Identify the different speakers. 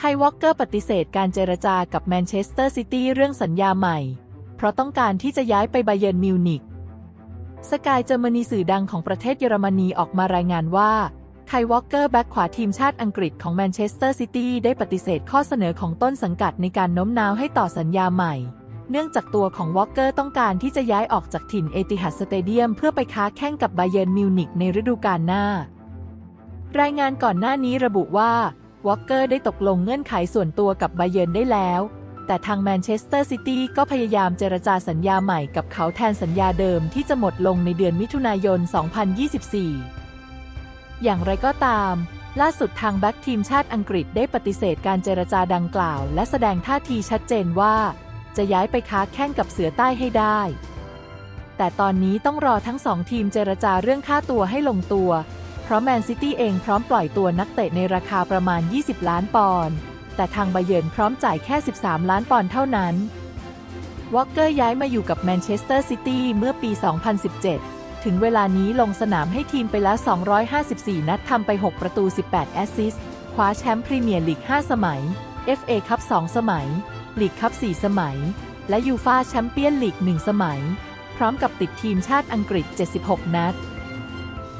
Speaker 1: ไควอลเกอร์ปฏิเสธการเจรจากับแมนเชสเตอร์ซิตี้เรื่องสัญญาใหม่ เพราะต้องการที่จะย้ายไปไบเยิร์นมิวนิกสกายเจอร์มนีสื่อดังของประเทศเยอรมนีออกมารายงานว่าไควอลเกอร์แบ็กขวาทีมชาติอังกฤษของแมนเชสเตอร์ซิตี้ได้ปฏิเสธข้อเสนอของต้นสังกัดในการโน้มน้าวให้ต่อสัญญาใหม่ เนื่องจากตัวของวอลเกอร์ต้องการที่จะย้ายออกจากถิ่นเอติฮัดสเตเดียมเพื่อไปค้าแข่งกับไบเยิร์นมิวนิกในฤดูกาลหน้า รายงานก่อนหน้านี้ระบุว่า วอลเกอร์ได้ตกลงเงื่อนไขส่วนตัวกับไบเยิร์นได้แล้ว แต่ทางแมนเชสเตอร์ซิตี้ก็พยายามเจรจาสัญญาใหม่กับเขาแทนสัญญาเดิมที่จะหมดลงในเดือนมิถุนายน 2024 อย่างไรก็ตาม ล่าสุดทางแบ็กทีมชาติอังกฤษได้ปฏิเสธการเจรจาดังกล่าว และแสดงท่าทีชัดเจนว่า จะย้ายไปค้าแข่งกับเสือใต้ให้ได้แต่ตอนนี้ต้องรอทั้งสองทีมเจรจาเรื่องค่าตัวให้ลงตัว เพราะแมนซิตี้เองพร้อมปล่อยตัวนักเตะในราคาประมาณ 20 ล้านปอนด์ แต่ทางไบเยิร์นพร้อมจ่ายแค่ 13 ล้านปอนด์เท่านั้น วอลเกอร์ย้ายมาอยู่กับแมนเชสเตอร์ซิตี้เมื่อปี 2017 ถึงเวลานี้ลงสนามให้ทีมไปแล้ว 254 นัดทำไป 6 ประตู 18 แอสซิสต์ คว้าแชมป์พรีเมียร์ลีก 5 สมัย FA คัพ 2 สมัย ลีกคัพ 4 สมัย และยูฟาแชมเปี้ยนลีก 1 สมัย พร้อมกับติดทีมชาติอังกฤษ 76 นัด